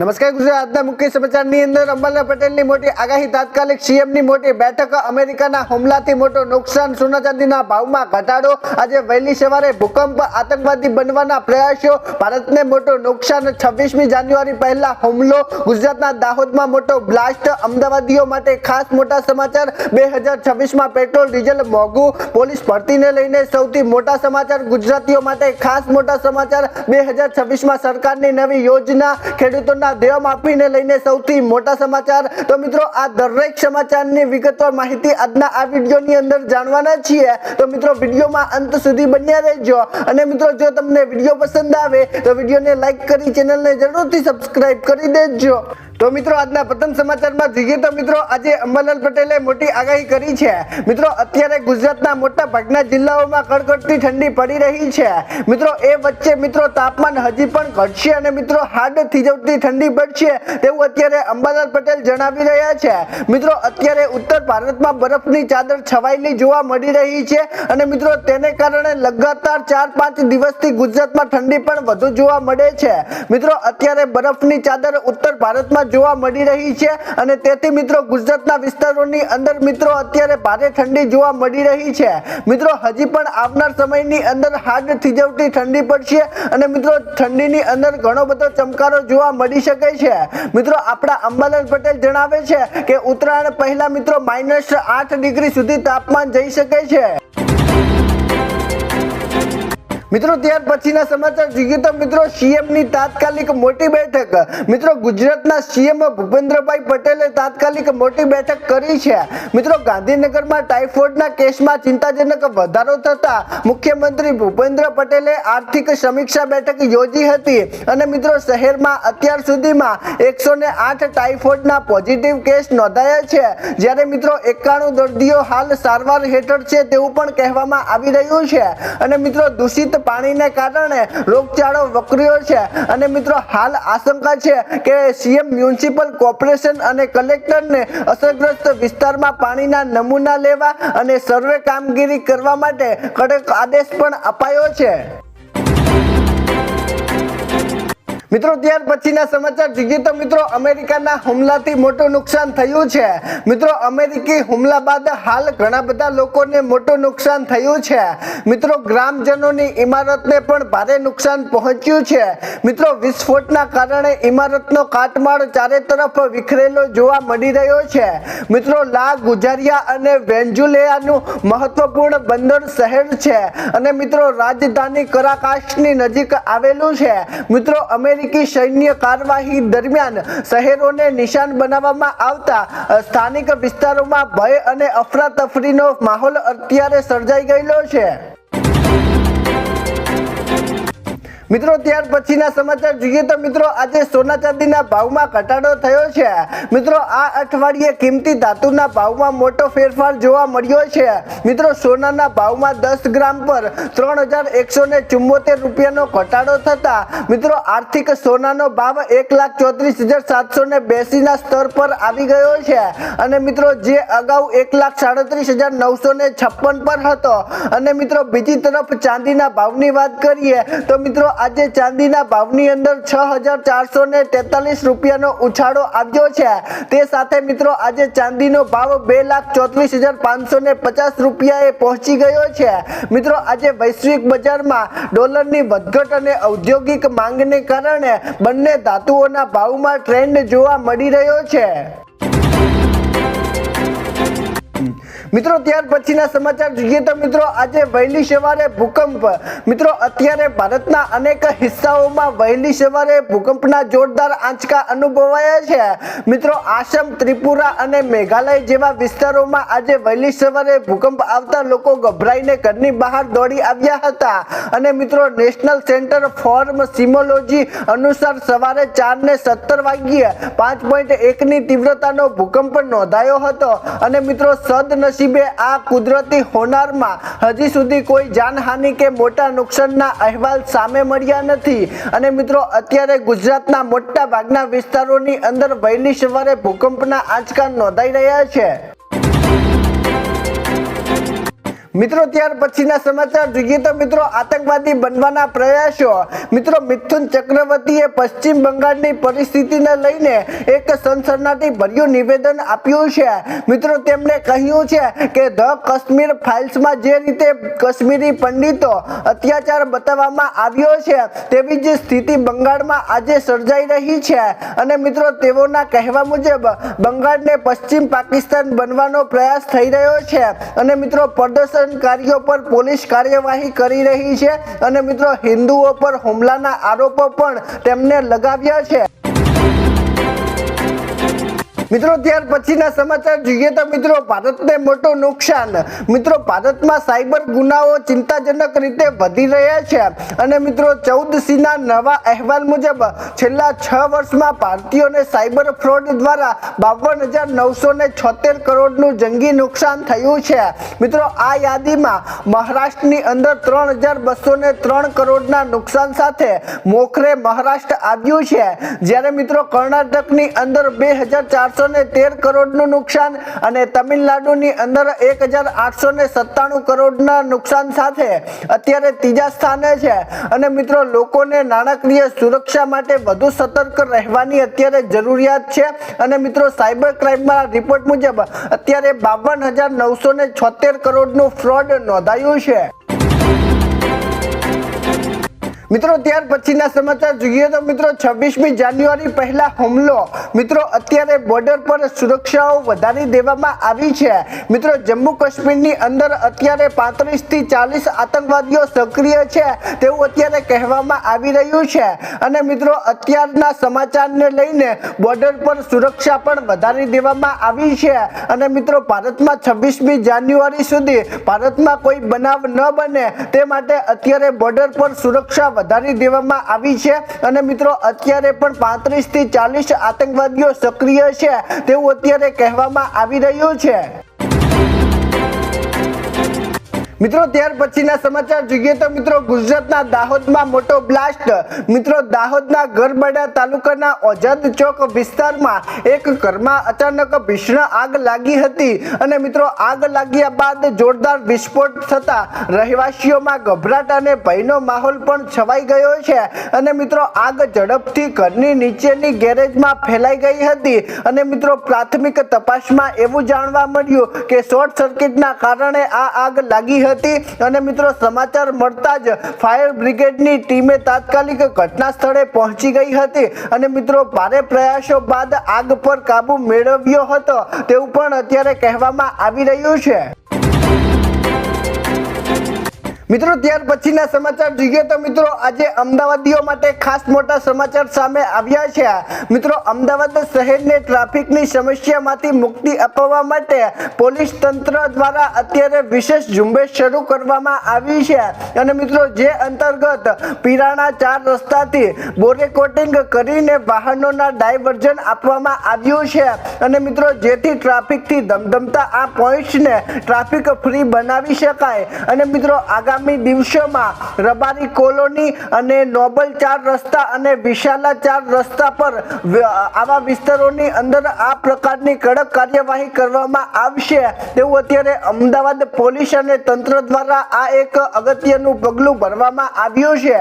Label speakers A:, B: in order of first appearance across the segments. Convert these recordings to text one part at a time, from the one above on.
A: નમસ્કાર ગુજરાતના મુખ્ય સમાચારની અંદર અંબાલા પટેલની મોટી આગાહી, તાત્કાલિક સીએમની મોટી બેઠક, અમેરિકાના હુમલાથી મોટો નુકસાન, સોના ચાંદીના ભાવમાં ઘટાડો, આજે વહેલી સવારે ભૂકંપ, આતંકવાદી બનવાના પ્રયાસો, ભારતને મોટો નુકસાન, છવ્વીસમી જાન્યુઆરી પહેલા હુમલો, ગુજરાતના દાહોદમાં મોટો બ્લાસ્ટ, અમદાવાદીઓ માટે ખાસ મોટા સમાચાર બે હજાર છવ્વીસમાં પેટ્રોલ, ડીઝલ, મોંઘું, પોલીસ ભરતીને લઈને સૌથી મોટા સમાચાર, ગુજરાતીઓ માટે ખાસ મોટા સમાચાર બે હજાર છવ્વીસમાં સરકારની નવી યોજના, ખેડૂતોના દેવા માફીને લઈને સૌથી મોટા સમાચાર. તો મિત્રો, આ દરેક સમાચારની વિગતવાર માહિતી આજના આ વિડીયોની અંદર જાણવાના છીએ. તો મિત્રો, વિડીયોમાં અંત સુધી બન્યા રહેજો. અને મિત્રો, જો તમને વીડિયો પસંદ આવે, તો વિડીયોને લાઈક કરી ચેનલને જરૂરથી સબસ્ક્રાઈબ કરી દેજો. તો મિત્રો આજના પ્રથમ સમાચારમાં જોઈએ તો મિત્રો આજે અંબાલાલ પટેલે મોટી આગાહી કરી છે. મિત્રો, અત્યારે ગુજરાતના મોટા ભાગના જિલ્લાઓમાં કડકડતી ઠંડી પડી રહી છે. મિત્રો, એ વચ્ચે મિત્રો તાપમાન હજી પણ ઘટશે અને મિત્રો હાડ થીજવતી ઠંડી પડશે તેવું અત્યારે અંબાલાલ પટેલ જણાવી રહ્યા છે. મિત્રો, અત્યારે ઉત્તર ભારતમાં બરફની ચાદર છવાયેલી જોવા મળી રહી છે અને મિત્રો તેને કારણે લગાતાર ચાર પાંચ દિવસથી ગુજરાતમાં ઠંડી પણ વધુ જોવા મળે છે. મિત્રો, અત્યારે બરફની ચાદર ઉત્તર ભારતમાં જોવા મળી રહી છે અને તેથી મિત્રો ગુજરાતના વિસ્તારોની અંદર મિત્રો અત્યારે ભારે ઠંડી જોવા મળી રહી છે. મિત્રો હજી પણ આવનાર સમયની અંદર હાડ થીજવતી ઠંડી પડશે અને મિત્રો ઠંડીની અંદર ઘણો બધો ચમકારો જોવા મળી શકે છે. મિત્રો આપણા અંબાલાલ પટેલ જણાવે છે કે ઉત્તરાયણ પહેલા મિત્રો માઇનસ આઠ ડિગ્રી સુધી તાપમાન જઈ શકે છે. મિત્રો, ત્યાર પછીના સમાચાર જોઈએ તો મિત્રો સીએમની તાત્કાલિક મોટી બેઠક. મિત્રો, ગુજરાતના સીએમ ભૂપેન્દ્રભાઈ પટેલે તાત્કાલિક મોટી બેઠક કરી છે. મિત્રો, ગાંધીનગરમાં ટાઇફોઇડના કેસમાં ચિંતાજનક વધારો થતા મુખ્યમંત્રી ભૂપેન્દ્ર પટેલે આર્થિક સમીક્ષા બેઠક યોજી હતી. અને મિત્રો, શહેરમાં અત્યાર સુધીમાં એકસો ને આઠ ટાઇફોઇડના પોઝિટિવ કેસ નોંધાયા છે. જ્યારે મિત્રો, એકાણું દર્દીઓ હાલ સારવાર હેઠળ છે તેવું પણ કહેવામાં આવી રહ્યું છે. અને મિત્રો, દૂષિત પાણીને કારણે રોગચાળો વકર્યો છે. અને મિત્રો, હાલ આશંકા છે કે સીએમ મ્યુનિસિપલ કોર્પોરેશન અને કલેક્ટરને અસરગ્રસ્ત વિસ્તારમાં પાણીના નમૂના લેવા અને સર્વે કામગીરી કરવા માટે કડક આદેશ પણ અપાયો છે. મિત્રો, ત્યાર પછીના સમાચાર જોઈએ તો મિત્રો, અમેરિકાના હુમલાથી મોટું નુકસાન થયું છે. મિત્રો, અમેરિકી હુમલા બાદ હાલ ઘણા બધા લોકોને મોટું નુકસાન થયું છે. મિત્રો, ગ્રામજનોની ઇમારતને પણ ભારે નુકસાન પહોંચ્યું છે. મિત્રો, વિસ્ફોટના કારણે ઇમારતનો કાટમાળ ચારે તરફ વિખરેલો જોવા મળી રહ્યો છે. મિત્રો, લા ગુજારિયા અને વેન્ઝુલેયાનું મહત્વપૂર્ણ બંદર શહેર છે અને મિત્રો, રાજધાની કરાકાશની નજીક આવેલું છે. મિત્રો અમેરિકી સૈન્ય કાર્યવાહી દરમિયાન શહેરોને નિશાન બનાવવામાં આવતા સ્થાનિક વિસ્તારોમાં ભય અને અફરાતફરીનો માહોલ અત્યારે સર્જાઈ ગયેલો છે. મિત્રો, ત્યાર પછીના સમાચાર જોઈએ તો મિત્રો, આજે સોના ચાંદીના ભાવમાં ઘટાડો થયો છે. મિત્રો, આ અઠવાડિયે કિંમતી ધાતુના ભાવમાં મોટો ફેરફાર જોવા મળ્યો છે. મિત્રો, સોનાના ભાવમાં દસ ગ્રામ પર ત્રણ હજાર એકસો ને રૂપિયાનો ઘટાડો થતા, મિત્રો, આર્થિક સોનાનો ભાવ એક લાખ ચોત્રીસ હજાર સાતસો ને બેસીના સ્તર પર આવી ગયો છે. અને મિત્રો, જે અગાઉ એક લાખ સાડત્રીસ હજાર નવસો ને છપ્પન પર હતો. અને મિત્રો, બીજી તરફ ચાંદીના ભાવની વાત કરીએ તો મિત્રો આજે ચાંદીના ભાવની અંદર છ હજાર ચારસો ને તેતાલીસ રૂપિયાનો ઉછાળો આવ્યો છે. તે સાથે મિત્રો આજે ચાંદીનો ભાવ બે લાખ ચોત્રીસ હજાર પાંચસો ને પચાસ રૂપિયાએ પહોંચી ગયો છે. મિત્રો, આજે વૈશ્વિક બજારમાં ડોલરની વધઘટ અને ઔદ્યોગિક માંગને કારણે બંને ધાતુઓના ભાવમાં ટ્રેન્ડ જોવા મળી રહ્યો છે. મિત્રો, ત્યાર પછીના સમાચાર જોઈએ તો મિત્રો, આજે વહેલી સવારે ભૂકંપ. મિત્રો, અત્યારે ભારતના અનેક હિસ્સાઓમાં વહેલી સવારે ભૂકંપના જોરદાર આંચકા અનુભવાયા છે. મિત્રો, આસામ, ત્રિપુરા અને મેઘાલય જેવા વિસ્તારોમાં આજે વહેલી સવારે ભૂકંપ આવતા લોકો ગભરાઈને ઘરની બહાર દોડી આવ્યા હતા. અને મિત્રો, નેશનલ સેન્ટર ફોર સિમોલોજી અનુસાર સવારે ચાર ને સત્તર વાગ્યે પાંચ પોઈન્ટ એકની તીવ્રતાનો ભૂકંપ નોંધાયો હતો. અને મિત્રો, સદનસીબે આ કુદરતી હોનારમાં હજી સુધી કોઈ જાનહાનિ કે મોટા નુકસાનના અહેવાલ સામે મળ્યા નથી. અને મિત્રો, અત્યારે ગુજરાતના મોટા ભાગના વિસ્તારોની અંદર વહેલી સવારે ભૂકંપના આંચકા નોંધાઈ રહ્યા છે. મિત્રો, ત્યાર પછીના સમાચાર જોઈએ તો મિત્રો, આતંકવાદી બનવાના પ્રયાસો. મિત્રો, મિથુન ચક્રવર્તીએ પશ્ચિમ બંગાળની પરિસ્થિતિને લઈને એક સનસનાટી ભર્યું નિવેદન આપ્યું છે. મિત્રો, તેમણે કહ્યું છે કે ધ કાશ્મીર ફાઇલ્સમાં જે રીતે કાશ્મીરી પંડિતો અત્યાચાર બતાવવામાં આવ્યો છે, તેવી જ સ્થિતિ બંગાળમાં આજે સર્જાઈ રહી છે. અને મિત્રો, તેઓના કહેવા મુજબ, બંગાળને પશ્ચિમ પાકિસ્તાન બનવાનો પ્રયાસ થઈ રહ્યો છે. અને મિત્રો પ્રદર્શનકારીઓ પર પોલીસ કાર્યવાહી કરી રહી છે અને મિત્રો હિન્દુઓ પર હુમલાના આરોપો પણ તેમને લગાવ્યા છે. મિત્રો, ત્યાર પછીના સમાચાર જોઈએ તો મિત્રો, ભારતને મોટું નુકસાન. મિત્રો, ભારતમાં સાયબર ગુનાઓ ચિંતાજનક રીતે વધી રહ્યા છે. અને મિત્રો ચૌદ સીના નવા અહેવાલ મુજબ છેલ્લા છ વર્ષમાં ભારતીયોને સાયબર ફ્રોડ દ્વારા બાવન હજાર નવસો ને છોતેર કરોડનું જંગી નુકસાન થયું છે. મિત્રો, આ યાદીમાં મહારાષ્ટ્રની અંદર ત્રણ હજાર બસો ને ત્રણ કરોડના નુકસાન સાથે મોખરે મહારાષ્ટ્ર આવ્યું છે. જ્યારે મિત્રો, કર્ણાટકની અંદર બે હજાર ચારસો ને તેર કરોડનું નુકસાન અને તમિલનાડુની અંદર એક હજાર આઠસો ને સત્તાણું કરોડના નુકસાન સાથે અત્યારે ત્રીજા સ્થાને છે. અને મિત્રો, લોકોને નાણાકીય સુરક્ષા માટે વધુ સતર્ક રહેવાની અત્યારે જરૂરિયાત છે. અને મિત્રો, સાયબર ક્રાઇમમાં રિપોર્ટ મુજબ અત્યારે બાવન હજાર નવસો ને છોતેર કરોડનું ફ્રોડ નોંધાયું છે. મિત્રો, ત્યાર પછીના સમાચાર જોઈએ તો મિત્રો, છવ્વીસમી જાન્યુઆરી પહેલા હુમલો. મિત્રો, અત્યારે બોર્ડર પર સુરક્ષાઓ વધારી દેવામાં આવી છે. મિત્રો, જમ્મુ કાશ્મીરની અંદર અત્યારે પાંત્રીસથી ચાલીસ આતંકવાદીઓ સક્રિય છે તેવું અત્યારે કહેવામાં આવી રહ્યું છે. અને મિત્રો, અત્યારના સમાચારને લઈને બોર્ડર પર સુરક્ષા પણ વધારી દેવામાં આવી છે. અને મિત્રો, ભારતમાં છવ્વીસમી જાન્યુઆરી સુધી ભારતમાં કોઈ બનાવ ન બને તે માટે અત્યારે બોર્ડર પર સુરક્ષા વધારી દેવામાં આવી છે. અને મિત્રો, અત્યારે પણ પાંત્રીસથી ચાલીસ આતંકવાદીઓ સક્રિય છે તેવું અત્યારે કહેવામાં આવી રહ્યું છે. મિત્રો, ત્યાર પછીના સમાચાર જોઈએ તો મિત્રો, ગુજરાતના દાહોદમાં મોટો બ્લાસ્ટ. મિત્રો, દાહોદના ગરબડા તાલુકાના ઓજાદ ચોક વિસ્તારમાં એક ઘરમાં અચાનક ભીષણ આગ લાગી હતી અને મિત્રો, આગ લાગ્યા બાદ જોરદાર વિસ્ફોટ થતા રહેવાસીઓમાં ગભરાટ અને ભયનો માહોલ પણ છવાઈ ગયો છે. અને મિત્રો, આગ ઝડપથી ઘરની નીચેની ગેરેજમાં ફેલાઈ ગઈ હતી. અને મિત્રો, પ્રાથમિક તપાસમાં એવું જાણવા મળ્યું કે શોર્ટ સર્કિટના કારણે આ આગ લાગી હતી અને મિત્રો સમાચાર મળતા જ ફાયર બ્રિગેડની ટીમે તાત્કાલિક ઘટના સ્થળે પહોંચી ગઈ હતી અને મિત્રો ભારે પ્રયાસો બાદ આગ પર કાબુ મેળવ્યો હતો તેવું પણ અત્યારે કહેવામાં આવી રહ્યું છે. મિત્રો, ત્યાર પછીના સમાચાર જોઈએ તો મિત્રો, આજે અમદાવાદીઓ માટે ખાસ મોટા સમાચાર સામે આવ્યા છે. મિત્રો, અમદાવાદ શહેરને ટ્રાફિકની સમસ્યામાંથી મુક્તિ અપાવવા માટે પોલીસ તંત્ર દ્વારા અત્યારે વિશેષ ઝુંબેશ શરૂ કરવામાં આવી છે. અને મિત્રો, જે અંતર્ગત પીરાણા ચાર રસ્તાથી બોરેકોટિંગ કરીને વાહનોના ડાયવર્ઝન આપવામાં આવ્યું છે. અને મિત્રો, જેથી ટ્રાફિકથી ધમધમતા આ પોઈન્ટ્સને ટ્રાફિક ફ્રી બનાવી શકાય. અને મિત્રો આગામી દિવસોમાં રબારી કોલોની અને નોબલ ચાર રસ્તા અને વિશાલા ચાર રસ્તા પર આવા વિસ્તારોની અંદર આ પ્રકારની કડક કાર્યવાહી કરવામાં આવશે. તેવું અત્યારે અમદાવાદ પોલીસ અને તંત્ર દ્વારા આ એક અગત્યનું પગલું ભરવામાં આવ્યું છે.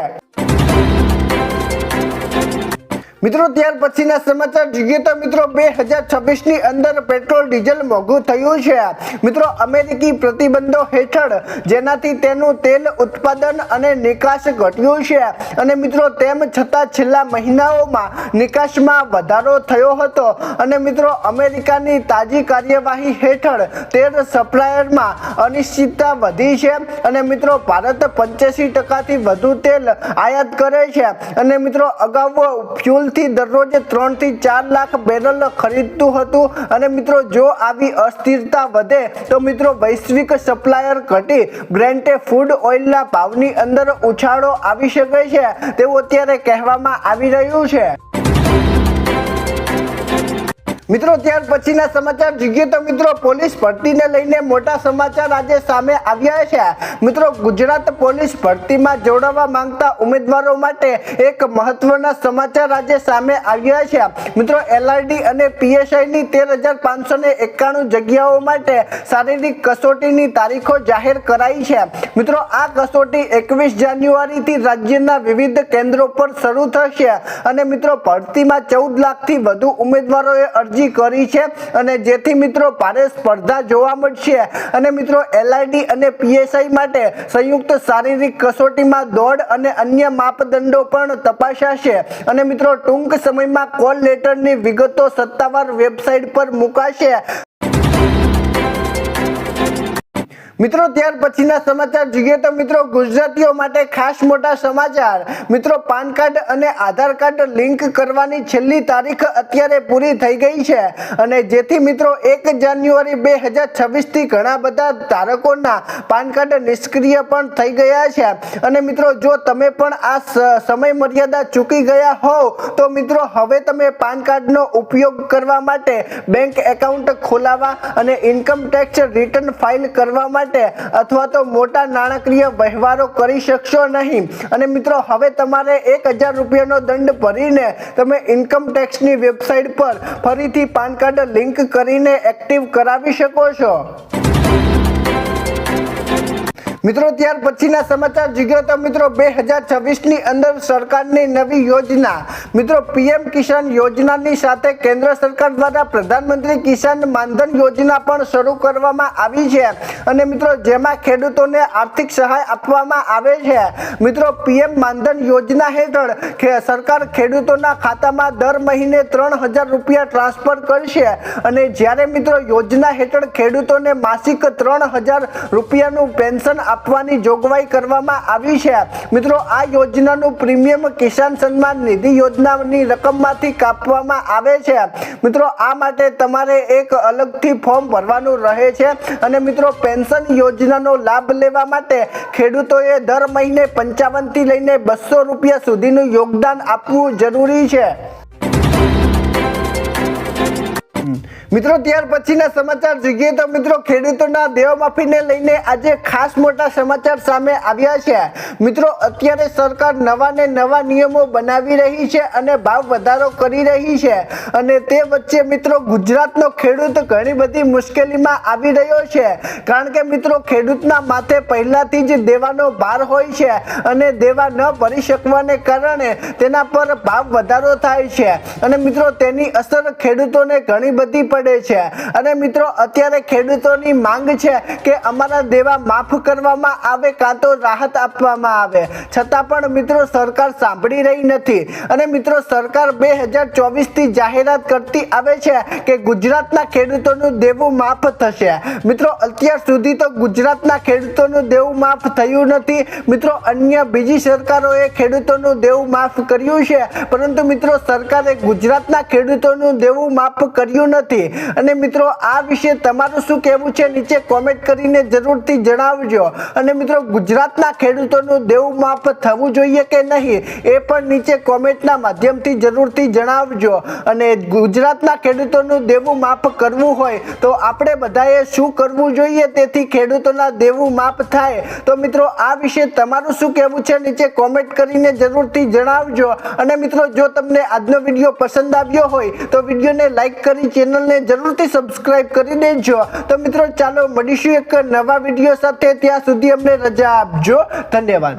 A: મિત્રો, ત્યાર પછીના સમાચાર જોઈએ તો મિત્રો, બે હજાર છવ્વીસની અંદર પેટ્રોલ, ડીઝલ મોંઘું થયું છે. મિત્રો, અમેરિકી પ્રતિબંધો હેઠળ જેનાથી તેનું તેલ ઉત્પાદન અને નિકાસ ઘટ્યું છે. અને મિત્રો, તેમ છતાં છેલ્લા મહિનાઓમાં નિકાસમાં વધારો થયો હતો. અને મિત્રો, અમેરિકાની તાજી કાર્યવાહી હેઠળ તેલ સપ્લાયરમાં અનિશ્ચિતતા વધી છે. અને મિત્રો, ભારત પંચ્યાસી ટકાથી વધુ તેલ આયાત કરે છે. અને મિત્રો, અગાઉ દરરોજ ત્રણથી ચાર લાખ બેરલ ખરીદતું હતું. અને મિત્રો, જો આવી અસ્થિરતા વધે, તો મિત્રો, વૈશ્વિક સપ્લાયર ઘટી બ્રેન્ટે ફૂડ ઓઇલના ભાવની અંદર ઉછાળો આવી શકે છે. તેવું અત્યારે કહેવામાં આવી રહ્યું છે. મિત્રો, ત્યાર પછીના સમાચાર જોઈએ તો મિત્રો, પોલીસ ભરતીને લઈને મોટા સમાચાર આજે સામે આવ્યા છે. મિત્રો, ગુજરાત પોલીસ ભરતીમાં જોડાવા માંગતા ઉમેદવારો માટે એક મહત્વના સમાચાર આજે સામે આવ્યા છે. મિત્રો એલઆરડી અને પીએસઆઈ ની તેર હજાર પાંચસો ને એકાણું જગ્યાઓ માટે શારીરિક કસોટીની તારીખો જાહેર કરાઈ છે. મિત્રો, આ કસોટી એકવીસ જાન્યુઆરીથી રાજ્યના વિવિધ કેન્દ્રો પર શરૂ થશે અને મિત્રો, ભરતીમાં ચૌદ લાખથી વધુ ઉમેદવારોએ અરજી કરી છે અને જેથી મિત્રો ભારે સ્પર્ધા જોવા મળશે. અને મિત્રો એલઆઈડી અને પીએસઆઈ માટે સંયુક્ત શારીરિક કસોટીમાં દોડ અને અન્ય માપદંડો પણ તપાસાશે. અને મિત્રો ટૂંક સમયમાં કોલ લેટરની વિગતો સત્તાવાર વેબસાઇટ પર મુકાશે. મિત્રો, ત્યાર પછીના સમાચાર જોઈએ તો મિત્રો, ગુજરાતીઓ માટે ખાસ મોટા સમાચાર. મિત્રો, પાન કાર્ડ અને આધાર કાર્ડ લિંક કરવાની છેલ્લી તારીખ અત્યારે પૂરી થઈ ગઈ છે અને જેથી મિત્રો, એક જાન્યુઆરી બે હજાર છવ્વીસથી ઘણા બધા ધારકોના પાન કાર્ડ નિષ્ક્રિય પણ થઈ ગયા છે. અને મિત્રો, જો તમે પણ આ સમય મર્યાદા ચૂકી ગયા હોવ, તો મિત્રો, હવે તમે પાન કાર્ડનો ઉપયોગ કરવા માટે બેંક એકાઉન્ટ ખોલાવવા અને ઇન્કમ ટેક્સ રિટર્ન ફાઇલ કરવા અથવા તો મોટા નાણાકીય વ્યવહારો કરી શકશો નહીં. અને મિત્રો, હવે તમારે એક હજાર રૂપિયાનો દંડ ભરીને તમે ઇન્કમ ટેક્સની વેબસાઇટ પર ફરીથી પાન કાર્ડ લિંક કરીને એક્ટિવ કરાવી શકો છો. મિત્રો, ત્યાર પછીના સમાચાર જીગ્યો તો મિત્રો બે હજાર છવ્વીસની અંદર સરકારની નવી યોજના. મિત્રો, પીએમ કિસાન યોજનાની સાથે કેન્દ્ર સરકાર દ્વારા પ્રધાનમંત્રી કિસાન માનધન યોજના પણ શરૂ કરવામાં આવી છે. અને મિત્રો, જેમાં ખેડૂતોને આર્થિક સહાય આપવામાં આવે છે. મિત્રો, પીએમ માનધન યોજના હેઠળ સરકાર ખેડૂતોના ખાતામાં દર મહિને ત્રણ હજાર રૂપિયા ટ્રાન્સફર કરશે. અને જ્યારે મિત્રો યોજના હેઠળ ખેડૂતોને માસિક ત્રણ હજાર રૂપિયાનું પેન્શન આપવાની જોગવાઈ કરવામાં આવી છે. મિત્રો, આ યોજનાનું પ્રીમિયમ કિસાન સન્માન નિધિ યોજનાની રકમમાંથી કાપવામાં આવે છે. મિત્રો, આ માટે તમારે એક અલગથી ફોર્મ ભરવાનું રહે છે અને મિત્રો, પેન્શન યોજનાનો લાભ લેવા માટે ખેડૂતોએ દર મહિને પંચાવનથી લઈને બસો રૂપિયા સુધીનું યોગદાન આપવું જરૂરી છે. મિત્રો, ત્યાર પછીના સમાચાર જોઈએ તો મિત્રો, ખેડૂતોના દેવમાફીને લઈને આજે ખાસ મોટા સમાચાર સામે આવ્યા છે. મિત્રો, અત્યારે સરકાર નવા ને નવા નિયમો બનાવી રહી છે અને ભાવ વધારો કરી રહી છે. અને તે વચ્ચે મિત્રો, ગુજરાતનો ખેડૂત ઘણી બધી મુશ્કેલીમાં આવી રહ્યો છે. કારણ કે મિત્રો, ખેડૂતના માથે પહેલાથી જ દેવાનો ભાર હોય છે અને દેવા ન ભરી શકવાને કારણે તેના પર ભાવ વધારો થાય છે. અને મિત્રો, તેની અસર ખેડૂતોને ઘણી બધી પડે છે. અને મિત્રો, અત્યારે ખેડૂતોની માંગ છે કે અમારા દેવા માફ કરવામાં આવે કાં તો રાહત આપવામાં આવે. છતાં પણ મિત્રો, સરકાર સાંભળી રહી નથી. અને મિત્રો, સરકાર બે હજાર ચોવીસથી જાહેરાત કરતી આવે છે કે ગુજરાતના ખેડૂતોનું દેવું માફ થશે. મિત્રો, અત્યાર સુધી તો ગુજરાતના ખેડૂતોનું દેવું માફ થયું નથી. મિત્રો, અન્ય બીજી સરકારોએ ખેડૂતોનું દેવું માફ કર્યું છે. પરંતુ મિત્રો, સરકારે ગુજરાતના ખેડૂતોનું દેવું માફ કર્યું નથી. અને મિત્રો, આ વિશે તમારું શું કહેવું છે નીચે કોમેન્ટ કરીને જરૂરથી જણાવજો. અને મિત્રો, ગુજરાતના ખેડૂતોનું દેવું માફ થવું જોઈએ કે નહીં, એ પણ નીચે કોમેન્ટના માધ્યમથી જરૂરથી જણાવજો. અને ગુજરાતના ખેડૂતોનું દેવું માફ કરવું હોય, તો આપણે બધાએ શું કરવું જોઈએ તેથી ખેડૂતોના દેવું માફ થાય. તો મિત્રો, આ વિશે તમારું શું કહેવું છે નીચે કોમેન્ટ કરીને જરૂરથી જણાવજો. અને મિત્રો, જો તમને આજનો વીડિયો પસંદ આવ્યો હોય, તો વિડીયોને લાઈક કરી ચેનલને જરૂરથી સબસ્ક્રાઇબ કરી દેજો. તો મિત્રો, ચાલો મળીશું એક નવા વીડિયો સાથે. ત્યાં સુધી અમને રજા આપજો. ધન્યવાદ.